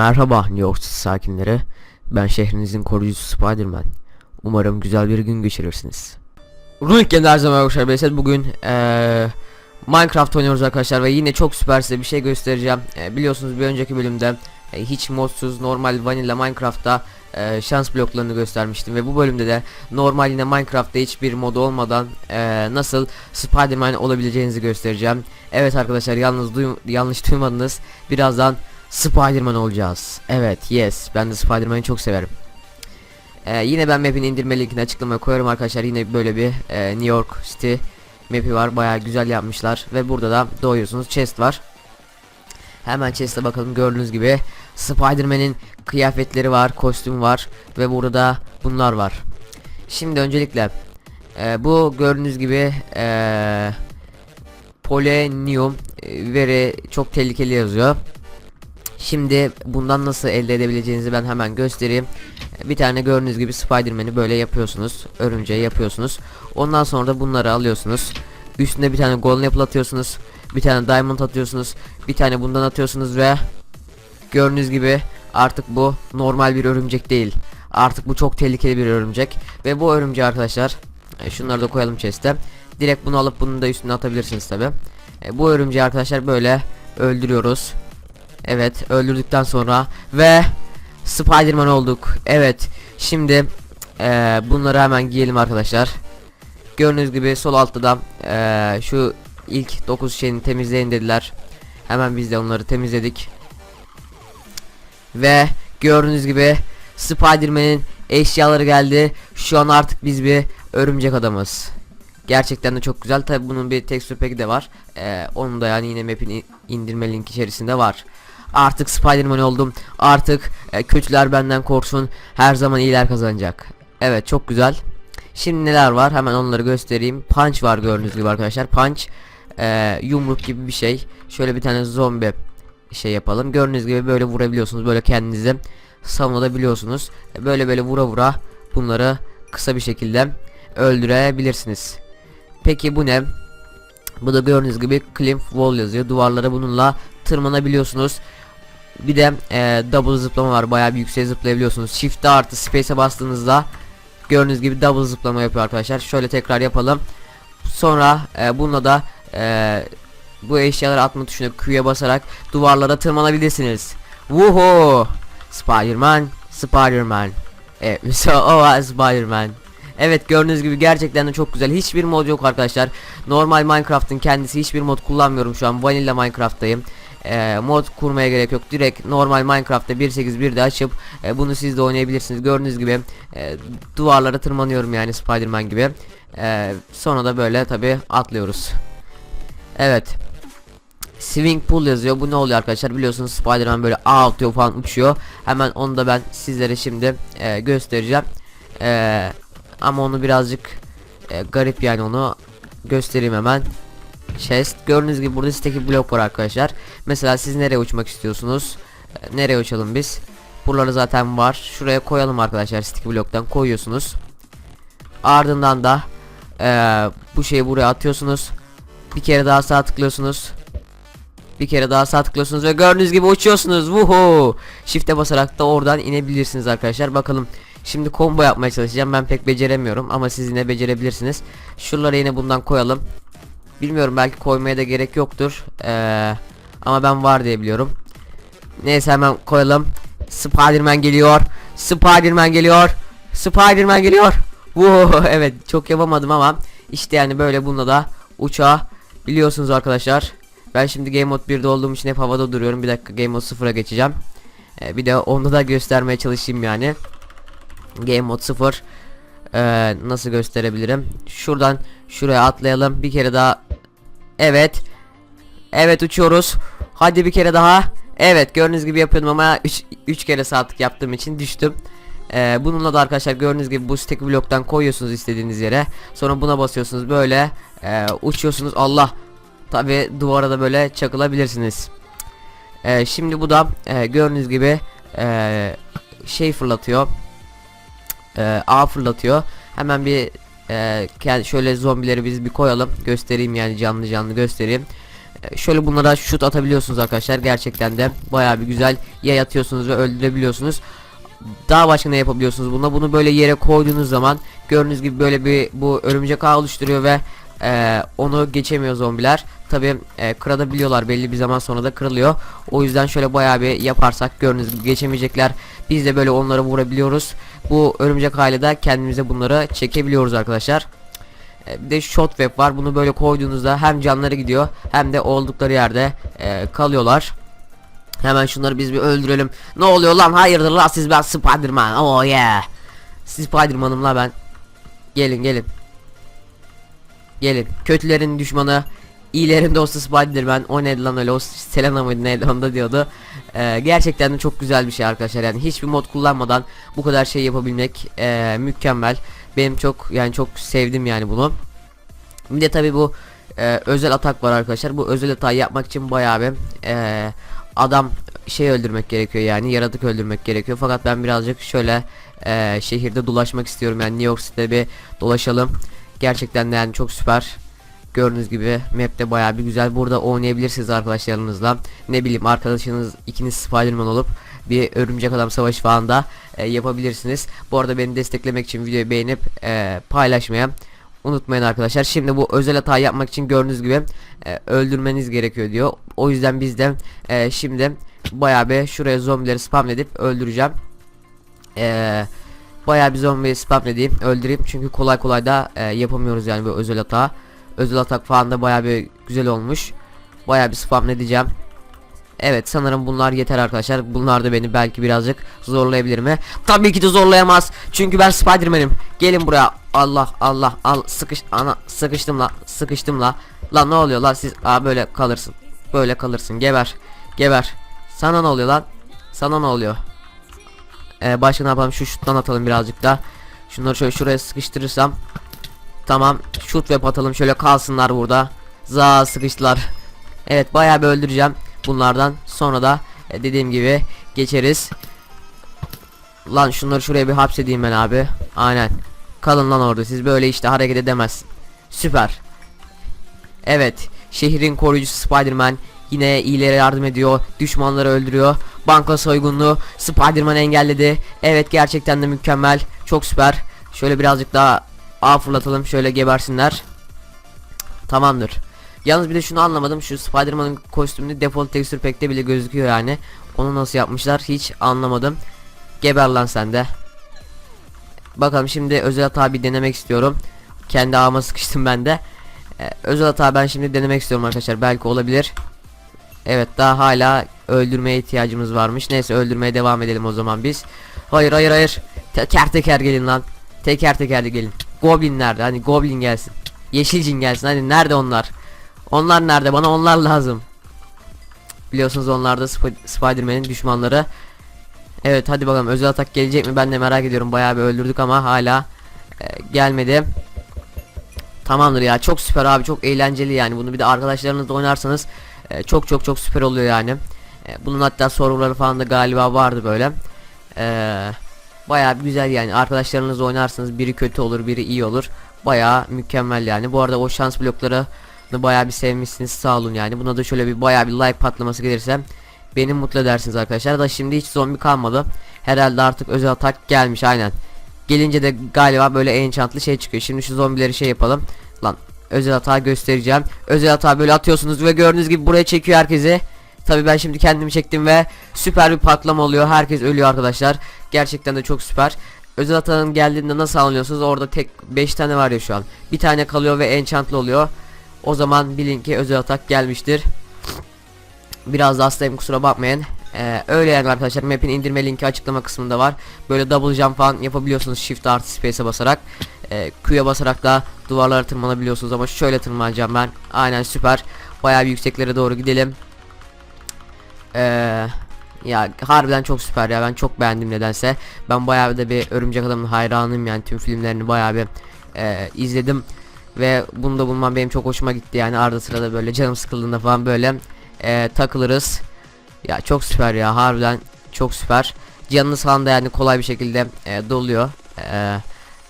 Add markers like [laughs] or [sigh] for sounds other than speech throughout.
Merhaba New York City sakinleri. Ben şehrinizin koruyucusu Spider-Man. Umarım güzel bir gün geçirirsiniz. Runik Game'de her zaman arkadaşlar Beset bugün eee, Minecraft oynuyoruz arkadaşlar ve yine çok süper size bir şey göstereceğim. Eee, biliyorsunuz bir önceki bölümde e, hiç modsuz normal vanilla Minecraft'ta eee, şans bloklarını göstermiştim ve bu bölümde de normal yine Minecraft'ta hiçbir mod olmadan eee, nasıl Spider-Man olabileceğinizi göstereceğim. Evet arkadaşlar yalnız duym- yanlış duymadınız. Birazdan Spider-Man olacağız. Evet, yes. Ben de Spider-Man'i çok severim. Ee, yine ben map'in indirme linkini açıklamaya koyarım arkadaşlar. Yine böyle bir e, New York City map'i var. Bayağı güzel yapmışlar ve burada da doğuyorsunuz. Chest var. Hemen chest'e bakalım. Gördüğünüz gibi Spider-Man'in kıyafetleri var, kostüm var ve burada bunlar var. Şimdi öncelikle e, bu gördüğünüz gibi e, Polonium e, veri çok tehlikeli yazıyor. Şimdi bundan nasıl elde edebileceğinizi ben hemen göstereyim. Bir tane gördüğünüz gibi Spider-Man'i böyle yapıyorsunuz. Örümceği yapıyorsunuz. Ondan sonra da bunları alıyorsunuz. Üstüne bir tane golden apple atıyorsunuz. Bir tane diamond atıyorsunuz. Bir tane bundan atıyorsunuz ve gördüğünüz gibi artık bu normal bir örümcek değil. Artık bu çok tehlikeli bir örümcek. Ve bu örümceği arkadaşlar e, şunları da koyalım chest'e. Direkt bunu alıp bunu da üstüne atabilirsiniz tabi. bu örümceği arkadaşlar böyle öldürüyoruz. Evet öldürdükten sonra ve Spider-Man olduk. Evet şimdi eee, bunları hemen giyelim arkadaşlar. Gördüğünüz gibi sol altta da eee, şu ilk 9 şeyini temizleyin dediler. Hemen biz de onları temizledik. Ve gördüğünüz gibi Spider-Man'in eşyaları geldi. Şu an artık biz bir örümcek adamız. Gerçekten de çok güzel. Tabi bunun bir texture pack'i de var. Ee, onun da yani yine map'in indirme link içerisinde var. Artık Spider-Man oldum. Artık e, kötüler benden korksun. Her zaman iyiler kazanacak. Evet çok güzel. Şimdi neler var? Hemen onları göstereyim. Punch var gördüğünüz gibi arkadaşlar. Punch e, yumruk gibi bir şey. Şöyle bir tane zombi şey yapalım. Gördüğünüz gibi böyle vurabiliyorsunuz. Böyle kendinizi savunabiliyorsunuz. Böyle böyle vura vura bunları kısa bir şekilde öldürebilirsiniz. Peki bu ne? Bu da gördüğünüz gibi climb wall yazıyor. Duvarlara bununla tırmanabiliyorsunuz. Bir de e, double zıplama var. Bayağı bir yükseğe zıplayabiliyorsunuz. Shift'e artı space'e bastığınızda gördüğünüz gibi double zıplama yapıyor arkadaşlar. Şöyle tekrar yapalım. Sonra e, bununla da e, bu eşyaları atma tuşuna Q'ya basarak duvarlara tırmanabilirsiniz. Woohoo! Spider-Man, Spider-Man. Evet, [laughs] so, oh, Spider-Man. Evet gördüğünüz gibi gerçekten de çok güzel. Hiçbir mod yok arkadaşlar. Normal Minecraft'ın kendisi hiçbir mod kullanmıyorum şu an. Vanilla Minecraft'tayım. Ee, mod kurmaya gerek yok. Direkt normal Minecraft'ta 1.8.1'de açıp e, bunu siz de oynayabilirsiniz. Gördüğünüz gibi e, duvarlara tırmanıyorum yani Spider-Man gibi. E, sonra da böyle tabi atlıyoruz. Evet. Swing pool yazıyor. Bu ne oluyor arkadaşlar? Biliyorsunuz Spider-Man böyle ağ atıyor falan uçuyor. Hemen onu da ben sizlere şimdi e, göstereceğim. E, ama onu birazcık e, garip yani onu göstereyim hemen. Chest. Gördüğünüz gibi burada siteki blok var arkadaşlar. Mesela siz nereye uçmak istiyorsunuz? E, nereye uçalım biz? Buraları zaten var. Şuraya koyalım arkadaşlar siteki bloktan koyuyorsunuz. Ardından da e, bu şeyi buraya atıyorsunuz. Bir kere daha sağ tıklıyorsunuz. Bir kere daha sağ tıklıyorsunuz ve gördüğünüz gibi uçuyorsunuz. Woohoo! Shift'e basarak da oradan inebilirsiniz arkadaşlar. Bakalım şimdi combo yapmaya çalışacağım. Ben pek beceremiyorum ama siz yine becerebilirsiniz. Şuraları yine bundan koyalım. Bilmiyorum belki koymaya da gerek yoktur. Ee, ama ben var diye biliyorum. Neyse hemen koyalım. Spiderman geliyor. Spiderman geliyor. Spiderman geliyor. Woo, [laughs] evet çok yapamadım ama işte yani böyle bununla da uçağa biliyorsunuz arkadaşlar. Ben şimdi Game Mode 1'de olduğum için hep havada duruyorum. Bir dakika Game Mode 0'a geçeceğim. Ee, bir de onu da göstermeye çalışayım yani. Game Mode 0 ee, nasıl gösterebilirim? Şuradan şuraya atlayalım. Bir kere daha. Evet. Evet uçuyoruz. Hadi bir kere daha. Evet gördüğünüz gibi yapıyordum ama 3 kere saatlik yaptığım için düştüm. Ee, bununla da arkadaşlar gördüğünüz gibi bu stack bloktan koyuyorsunuz istediğiniz yere. Sonra buna basıyorsunuz böyle e, uçuyorsunuz. Allah. Tabi duvara da böyle çakılabilirsiniz. Ee, şimdi bu da e, gördüğünüz gibi e, şey fırlatıyor. E, ağ fırlatıyor. Hemen bir e, kend- şöyle zombileri biz bir koyalım. Göstereyim yani canlı canlı göstereyim. E, şöyle bunlara şut atabiliyorsunuz arkadaşlar gerçekten de bayağı bir güzel yay atıyorsunuz ve öldürebiliyorsunuz daha başka ne yapabiliyorsunuz bununla bunu böyle yere koyduğunuz zaman gördüğünüz gibi böyle bir bu örümcek ağ oluşturuyor ve e, onu geçemiyor zombiler tabi e, kırabiliyorlar belli bir zaman sonra da kırılıyor o yüzden şöyle bayağı bir yaparsak gördüğünüz gibi geçemeyecekler biz de böyle onları vurabiliyoruz bu örümcek ailede kendimize bunları çekebiliyoruz arkadaşlar e, bir de shot web var bunu böyle koyduğunuzda hem canları gidiyor hem de oldukları yerde e, kalıyorlar Hemen şunları biz bir öldürelim. Ne oluyor lan? Hayırdır lan siz ben Spiderman. Oh yeah. Spiderman'ım la ben. Gelin gelin. Gelin. Kötülerin düşmanı. iyilerin dostu Spiderman. O neydi lan öyle? O Selena mıydı neydi onda diyordu. Ee, gerçekten de çok güzel bir şey arkadaşlar. Yani hiçbir mod kullanmadan bu kadar şey yapabilmek ee, mükemmel. Benim çok yani çok sevdim yani bunu. Bir de tabi bu e, özel atak var arkadaşlar. Bu özel atağı yapmak için bayağı bir e, adam şey öldürmek gerekiyor yani yaratık öldürmek gerekiyor. Fakat ben birazcık şöyle e, şehirde dolaşmak istiyorum yani New York City'de bir dolaşalım. Gerçekten de yani çok süper. Gördüğünüz gibi map'te bayağı bir güzel. Burada oynayabilirsiniz arkadaşlarınızla. Ne bileyim arkadaşınız ikiniz Spiderman olup bir örümcek adam savaşı falan da e, yapabilirsiniz. Bu arada beni desteklemek için videoyu beğenip e, paylaşmaya unutmayın arkadaşlar. Şimdi bu özel hata yapmak için gördüğünüz gibi e, öldürmeniz gerekiyor diyor. O yüzden biz de e, şimdi bayağı bir şuraya zombileri spamledip öldüreceğim. E, bayağı bir zombi spamledeyim öldüreyim çünkü kolay kolay da e, yapamıyoruz yani bu özel hata. Özel atak falan da bayağı bir güzel olmuş. Bayağı bir spamledeceğim. Evet sanırım bunlar yeter arkadaşlar. Bunlar da beni belki birazcık zorlayabilir mi? Tabii ki de zorlayamaz. Çünkü ben Spiderman'im. Gelin buraya. Allah Allah al sıkış ana sıkıştım la sıkıştım la. Lan ne oluyor lan siz aa böyle kalırsın. Böyle kalırsın. Geber. Geber. Sana ne oluyor lan? Sana ne oluyor? Ee, başka ne yapalım? Şu şuttan atalım birazcık da. Şunları şöyle şuraya sıkıştırırsam. Tamam. Şut ve atalım. Şöyle kalsınlar burada. Za sıkıştılar. [laughs] Evet bayağı bir öldüreceğim bunlardan. Sonra da e, dediğim gibi geçeriz. Lan şunları şuraya bir hapsedeyim ben abi. Aynen. Kalın lan orada. Siz böyle işte hareket edemez. Süper. Evet. Şehrin koruyucusu Spiderman yine iyilere yardım ediyor. Düşmanları öldürüyor. Banka soygunluğu Spiderman engelledi. Evet gerçekten de mükemmel. Çok süper. Şöyle birazcık daha ağ fırlatalım. Şöyle gebersinler. Tamamdır. Yalnız bir de şunu anlamadım. Şu Spider-Man'ın kostümünü default texture pack'te bile gözüküyor yani. Onu nasıl yapmışlar hiç anlamadım. Geber lan sen de. Bakalım şimdi özel hata bir denemek istiyorum. Kendi ağıma sıkıştım ben de. Ee, özel hata ben şimdi denemek istiyorum arkadaşlar. Belki olabilir. Evet daha hala öldürmeye ihtiyacımız varmış. Neyse öldürmeye devam edelim o zaman biz. Hayır hayır hayır. Teker teker gelin lan. Teker teker gelin. Goblin nerede? Hani Goblin gelsin. Yeşil cin gelsin. Hani nerede onlar? Onlar nerede? Bana onlar lazım. Biliyorsunuz onlar da Sp Spider-Man'in düşmanları. Evet hadi bakalım özel atak gelecek mi? Ben de merak ediyorum. Bayağı bir öldürdük ama hala e, gelmedi. Tamamdır ya. Çok süper abi. Çok eğlenceli yani. Bunu bir de arkadaşlarınızla oynarsanız e, çok çok çok süper oluyor yani. E, bunun hatta soruları falan da galiba vardı böyle. Eee Bayağı güzel yani. Arkadaşlarınızla oynarsınız. Biri kötü olur biri iyi olur. Bayağı mükemmel yani. Bu arada o şans blokları bayağı bir sevmişsiniz. Sağ olun yani. Buna da şöyle bir bayağı bir like patlaması gelirse Beni mutlu edersiniz arkadaşlar. Da şimdi hiç zombi kalmadı. Herhalde artık özel atak gelmiş aynen. Gelince de galiba böyle enchantlı şey çıkıyor. Şimdi şu zombileri şey yapalım. Lan özel hata göstereceğim Özel hata böyle atıyorsunuz ve gördüğünüz gibi buraya çekiyor herkesi Tabi ben şimdi kendimi çektim ve süper bir patlama oluyor. Herkes ölüyor arkadaşlar. Gerçekten de çok süper. Özel atanın geldiğinde nasıl anlıyorsunuz? Orada tek 5 tane var ya şu an. Bir tane kalıyor ve enchantlı oluyor. O zaman bilin ki özel atak gelmiştir. Biraz da hastayım kusura bakmayın. Ee, öyle yani arkadaşlar map'in indirme linki açıklama kısmında var. Böyle double jump falan yapabiliyorsunuz shift artı space'e basarak. Ee, Q'ya basarak da duvarlara tırmanabiliyorsunuz ama şöyle tırmanacağım ben. Aynen süper. Bayağı bir yükseklere doğru gidelim. Ee, ya harbiden çok süper ya ben çok beğendim nedense. Ben bayağı da bir Örümcek Adam'ın hayranıyım yani tüm filmlerini bayağı bir e, izledim ve bunu da bulmam benim çok hoşuma gitti yani arada sırada böyle canım sıkıldığında falan böyle e, takılırız. Ya çok süper ya harbiden çok süper. Canınız falan da yani kolay bir şekilde e, doluyor. E,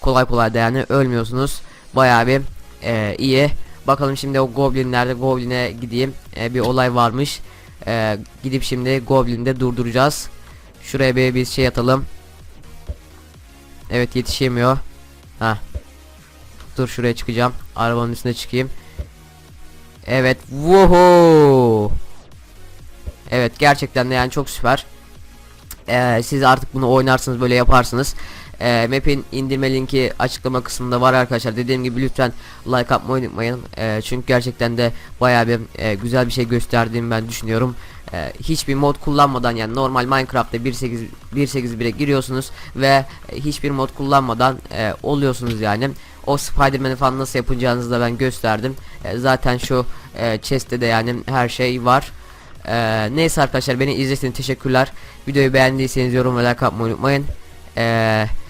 kolay kolay da yani ölmüyorsunuz. Bayağı bir e, iyi. bakalım şimdi o goblinlerde gobline gideyim. E, bir olay varmış. E, gidip şimdi goblinde durduracağız. Şuraya bir, bir şey atalım. Evet yetişemiyor. Ha. Dur şuraya çıkacağım. Arabanın üstüne çıkayım. Evet. Woohoo. Evet gerçekten de yani çok süper. Ee, siz artık bunu oynarsınız böyle yaparsınız. Ee, map'in indirme linki açıklama kısmında var arkadaşlar. Dediğim gibi lütfen like atmayı unutmayın. Ee, çünkü gerçekten de bayağı bir e, güzel bir şey gösterdiğimi ben düşünüyorum. Ee, hiçbir mod kullanmadan yani normal Minecraft'ta 1.8 1.8.1'e giriyorsunuz ve e, hiçbir mod kullanmadan e, oluyorsunuz yani. O Spider-Man'i falan nasıl yapacağınızı da ben gösterdim. E, zaten şu e, chest'te de yani her şey var. Ee, neyse arkadaşlar beni izlediğiniz teşekkürler. Videoyu beğendiyseniz yorum ve like atmayı unutmayın. Ee,